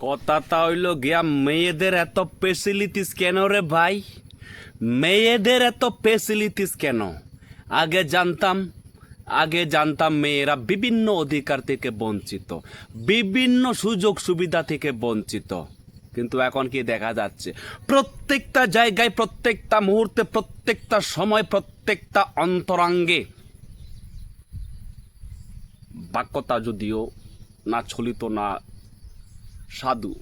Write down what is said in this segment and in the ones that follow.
কথাটা হইল গিয়া, মেয়েদের এত ফেসিলিটিস কেন রে ভাই? মেয়েদের এত ফেসিলিটিস কেন? আগে জানতাম আগে জানতাম মেয়েরা বিভিন্ন অধিকার থেকে বঞ্চিত, বিভিন্ন সুযোগ সুবিধা থেকে বঞ্চিত। কিন্তু এখন কি দেখা যাচ্ছে? প্রত্যেকটা জায়গায়, প্রত্যেকটা মুহূর্তে, প্রত্যেকটা সময়, প্রত্যেকটা অন্তরাঙ্গে বাক্যতা যদিও না ছলিত, না সাধু।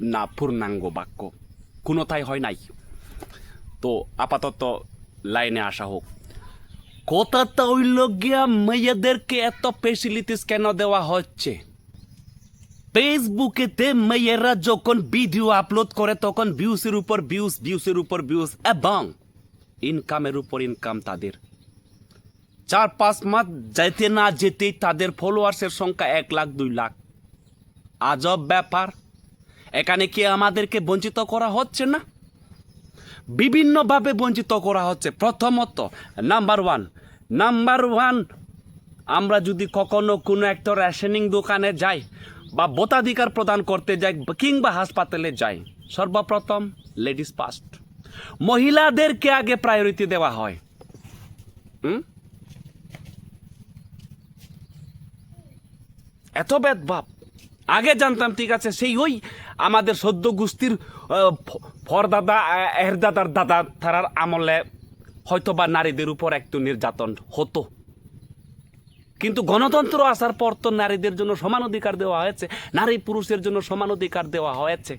না, পূর্ণাঙ্গ বাক্য। কোনোটাই হয় নাই। তো আপাতত লাইনে আসা হোক। কথা কথাটা হইল গিয়া মেয়েদেরকে এত ফেসিলিটিস কেন দেওয়া হচ্ছে? ফেসবুকেতে মেয়েরা যখন ভিডিও আপলোড করে, তখন ভিউসের উপর ভিউস ভিউসের উপর ভিউস এবং ইনকামের উপর ইনকাম তাদের। চার পাঁচ মাস যেতে না যেতেই তাদের ফলোয়ার্সের সংখ্যা এক লাখ, দুই লাখ। আজব ব্যাপার। এখানে কি আমাদেরকে বঞ্চিত করা হচ্ছে না? বিভিন্নভাবে বঞ্চিত করা হচ্ছে। প্রথমত নাম্বার ওয়ান নাম্বার ওয়ান আমরা যদি কখনো কোনো একটা রেশনিং দোকানে যাই বা ভোটাধিকার প্রদান করতে যাই কিংবা হাসপাতালে যাই, সর্বপ্রথম লেডিস ফার্স্ট মহিলাদেরকে আগে প্রায়োরিটি দেওয়া হয়। এত ভেদভাব। আগে জানতাম ঠিক আছে সেই ওই আমাদের সদ্য গোষ্ঠীর ফরদাদা আহ, এর দাদার দাদা তারার আমলে হয়তো বা নারীদের উপর একটু নির্যাতন হতো। কিন্তু গণতন্ত্র আসার পর তো নারীদের জন্য সমান অধিকার দেওয়া হয়েছে নারী পুরুষের জন্য সমান অধিকার দেওয়া হয়েছে।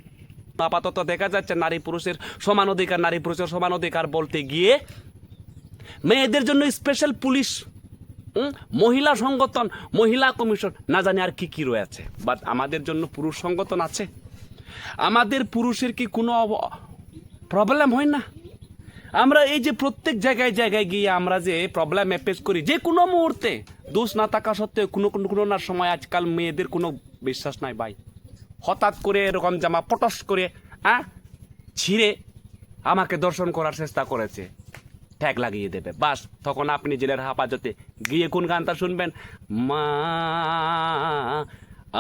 আপাতত দেখা যাচ্ছে নারী পুরুষের সমান অধিকার নারী পুরুষের সমান অধিকার বলতে গিয়ে মেয়েদের জন্য স্পেশাল পুলিশ মহিলা সংগঠন, মহিলা কমিশন, না জানি আর কি কি রয়েছে। বাট আমাদের জন্য পুরুষ সংগঠন আছে। আমাদের পুরুষের কি কোনো প্রবলেম হয় না? আমরা এই যে প্রত্যেক জায়গায় জায়গায় গিয়ে আমরা যে প্রবলেম ফেস করি, যে কোনো মুহূর্তে, দোষ না থাকা সত্ত্বেও কোনো কোনো কোনো না সময় আজকাল মেয়েদের কোনো বিশ্বাস নাই ভাই। হঠাৎ করে এরকম জামা পটস করে হ্যাঁ ছিঁড়ে আমাকে দর্শন করার চেষ্টা করেছে। ট্যাগ লাগিয়ে দেবে। বাস, তখন আপনি জেলের হাফাজতে গিয়ে কোন গানটা শুনবেন? মা,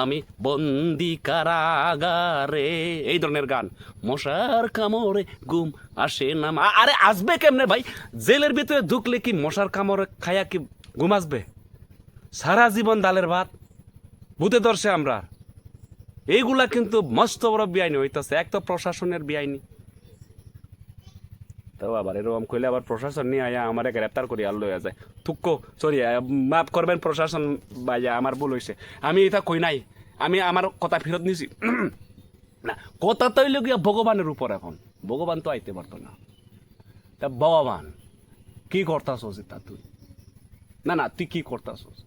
আমি বন্দি কারাগারে। এই ধরনের গান। মশার কামড়ে গুম আসে না আরে, আসবে কেমনে ভাই? জেলের ভিতরে ঢুকলে কি মশার কামড়ে খায়া কি ঘুম আসবে? সারা জীবন ডালের ভাত। ভূতে ধরছে আমরা। এইগুলা কিন্তু মস্ত বড় বেআইনি হইতাছে। এক তো প্রশাসনের বেআইনি। তো আবার এরকম কইলে আবার প্রশাসন নিয়ে আয়া আমার গ্রেপ্তার করি আর লইয়া যায়। থুক্কো, সরি মাফ করবেন প্রশাসন ভাইয়া, আমার ভুল হয়েছে আমি এটা কই নাই। আমি আমার কথা ফেরত নিছি। না, কথা তো হইল গিয়া ভগবানের উপর এখন। ভগবান তো আইতে পারতো না। তা ভগবান, কি করতাছস তা তুই? না না, তুই কি করতাছস?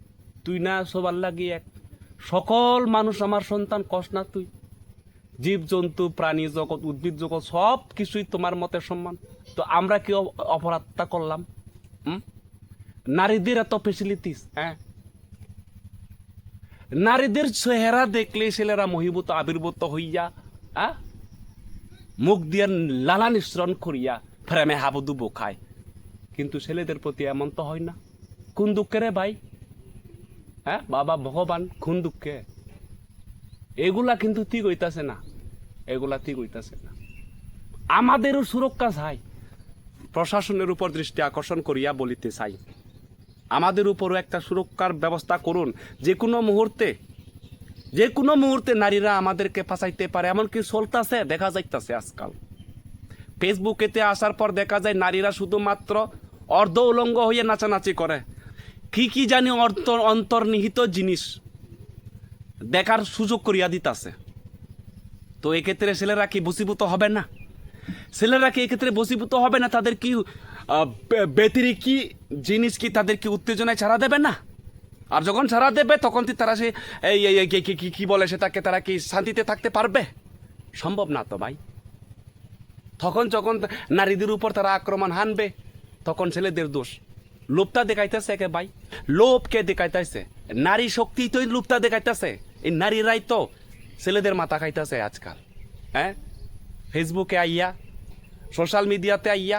তুই না সবার লাগি এক সকল মানুষ আমার সন্তান কস না তুই? জীব জন্তু প্রাণী জগৎ, উদ্ভিদ জগৎ, সব কিছুই তোমার মতে সম্মান তো আমরা কি অপরাধটা করলাম? নারীদের এত ফেসিলিটিস হ্যাঁ? নারীদের চেহারা দেখলে ছেলেরা মহিভূত, আবির্ভূত হইয়া হ্যাঁ? মুখ দিয়ে লালা নিঃসরণ করিয়া প্রেমে হাবুডুবু খায়। কিন্তু ছেলেদের প্রতি এমন তো হয় না। কোন দুঃখে রে ভাই? হ্যাঁ বাবা ভগবান, কোন দুঃখে? এগুলা কিন্তু ঠিক হইতাছে না। এগুলা ঠিক হইতাছে না। আমাদেরও সুরক্ষা চাই। প্রশাসনের উপর দৃষ্টি আকর্ষণ করিয়া বলিতে চাই। আমাদের উপরও একটা সুরক্ষার ব্যবস্থা করুন। যে কোনো মুহূর্তে যে কোনো মুহূর্তে নারীরা আমাদেরকে ফাঁসাইতে পারে, এমনকি চলতেছে, দেখা যাইতেছে আজকাল। ফেসবুকেতে আসার পর দেখা যায় নারীরা শুধুমাত্র অর্ধ উলঙ্গ হয়ে নাচানাচি করে। কি কি জানি অন্তর অন্তর্নিহিত জিনিস। দেখার সুযোগ করিয়া দিতাছে। তো এক্ষেত্রে ছেলেরা কি বসীভূত হবে না? ছেলেরা কি এক্ষেত্রে বসীভূত হবে না? তাদের কি আহ, বে- কি জিনিস কি তাদের কি উত্তেজনায় ছাড়া দেবে না? আর যখন ছাড়া দেবে তখন কি তারা সে এই কি- বলে সেটাকে তারা কি শান্তিতে থাকতে পারবে? সম্ভব না তো ভাই। তখন যখন নারীদের উপর তারা আক্রমণ হানবে তখন ছেলেদের দোষ। লোভটা দেখাইতেছে একে ভাই। লোভকে দেখাইতেছে। নারী শক্তি তো লোভটা দেখাইতেছে। এই নারীরাই তো ছেলেদের মাথা খাইতেছে আজকাল হ্যাঁ? ফেসবুকে আইয়া, সোশ্যাল মিডিয়াতে আইয়া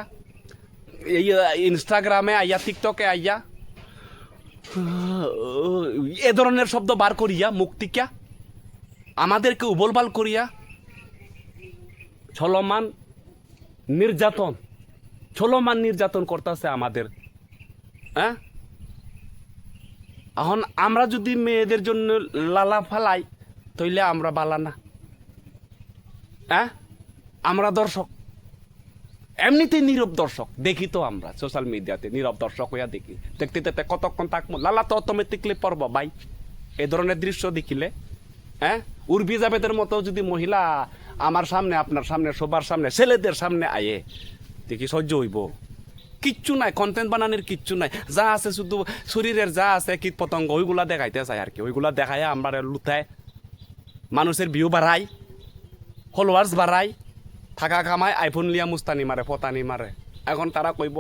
ইনস্টাগ্রামে আইয়া, টিকটকে আইয়া, এ ধরনের শব্দ বার করিয়া মুক্তিকা আমাদেরকে উবলবাল করিয়া চলমান নির্যাতন চলমান নির্যাতন করতেছে আমাদের হ্যাঁ? এখন আমরা যদি মেয়েদের জন্য লালা ফালাই, তাইলে আমরা বালা না। হ্যাঁ? আমরা দর্শক। এমনিতেই নীরব দর্শক। দেখি তো আমরা সোশ্যাল মিডিয়াতে নীরব দর্শক হইয়া দেখি। দেখতে দেখতে কতক্ষণ থাকব? লালা তো অটোমেটিকলি পড়ব, ভাই। এ ধরনের দৃশ্য দেখিলে হ্যাঁ? উর্বি জাবেদের মতো যদি মহিলা আমার সামনে, আপনার সামনে সবার সামনে, ছেলেদের সামনে আয়ে, দেখি সহ্য হইব। কিচ্ছু নাই কন্টেন্ট বানানোর কিচ্ছু নাই। যা আছে শুধু শরীরের যা আছে কীট পতঙ্গ ওইগুলা দেখাইতে চাই আর কি। ওইগুলা দেখায় আমরা লুথায় মানুষের ভিউ বাড়াই ফলোয়ার্স বাড়াই, থাকা কামাই আইফোন লিয়া মুস্তানি মারে, ফতানি মারে। এখন তারা কইব,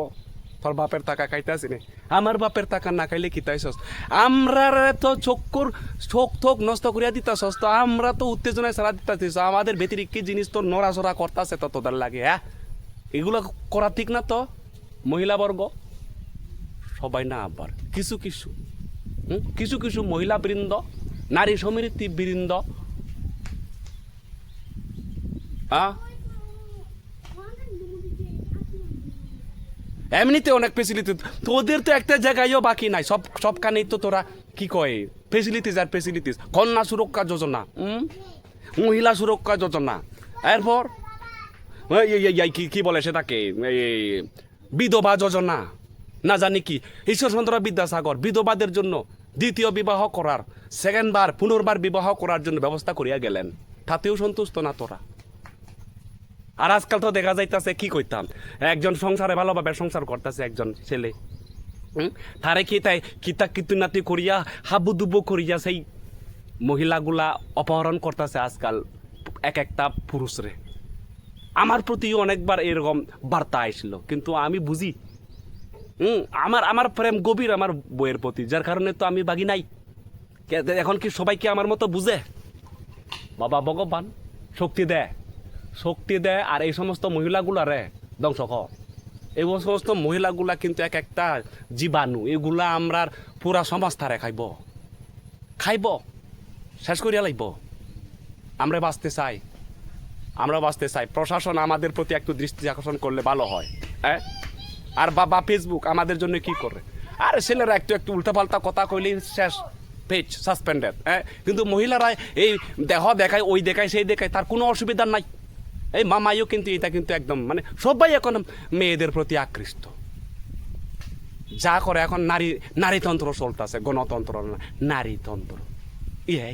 তোর বাপের টাকা খাইতেছি নে। আমার বাপের টাকা না খাইলে কিতাইছস আমরা তো চক্ষুর চোখ থোক নষ্ট করিয়া দিতাছস তো আমরা তো উত্তেজনায় সারা দিতাছিস আমাদের ব্যতিরিক কি জিনিস তো নড়াচড়া করতেছে তো তোদের লাগে হ্যাঁ? এগুলো করা ঠিক না তো? মহিলাবর্গ, সবাই না আবার। কিছু কিছু? কিছু কিছু মহিলা বৃন্দ নারী সমৃদ্ধি বৃন্দ এমনিতে অনেক ফেসিলিটি তোদের তো একটা জায়গায়ও বাকি নাই। সব, সবখানেই তো তোরা কি কয়? ফেসিলিটিস আর ফেসিলিটিস কন্যা সুরক্ষা যোজনা? মহিলা সুরক্ষা যোজনা। এরপর? কি বলে সেটাকে? বিধবা যোজনা। না জানি কি ঈশ্বরচন্দ্র বিদ্যাসাগর, বিধবাদের জন্য দ্বিতীয় বিবাহ করার সেকেন্ড বার, পুনর্বার বিবাহ করার জন্য ব্যবস্থা করিয়া গেলেন। তাতেও সন্তুষ্ট না তোরা? আর আজকাল তো দেখা যাইতাছে, কি কইতাম? একজন সংসারে ভালোভাবে সংসার করতেছে একজন ছেলে? তারে কি তাই কিতা কিতুনাতি করিয়া, হাবুডুবু করিয়া সেই মহিলাগুলা অপহরণ করতেছে আজকাল এক একটা পুরুষরে। আমার প্রতি অনেকবার এরকম বার্তা আইছিল কিন্তু আমি বুঝি। হুম, আমার আমার প্রেম গভীর আমার বইয়ের প্রতি, যার কারণে তো আমি বাগি নাই। এখন কি সবাই কি আমার মতো বুঝে? বাবা ভগবান, শক্তি দেয় শক্তি দেয় আর এই সমস্ত মহিলাগুলারে ধ্বংস কর। এই সমস্ত মহিলাগুলা কিন্তু এক একটা জীবাণু, এগুলা আমরা পুরা সমাজ খাইব। খাইব, শেষ করিয়া লাগব আমরা বাঁচতে চাই। আমরা বাঁচতে চাই। প্রশাসন আমাদের প্রতি একটু দৃষ্টি আকর্ষণ করলে ভালো হয় হ্যাঁ? আর বাবা ফেসবুক আমাদের জন্য কি করে? আর ছেলেরা একটু একটু উল্টাপাল্টা কথা কইলেই শেষ পেজ সাসপেন্ডেড হ্যাঁ? কিন্তু মহিলারা এই দেহ দেখায়, ওই দেখায়, সেই দেখায়, তার কোনো অসুবিধা নাই। এই মামাইও কিন্তু এটা কিন্তু একদম মানে সবাই এখন মেয়েদের প্রতি আকৃষ্ট। যা করে এখন নারী, নারীতন্ত্র চলতেছে, গণতন্ত্র না, নারীতন্ত্র। ইয়ে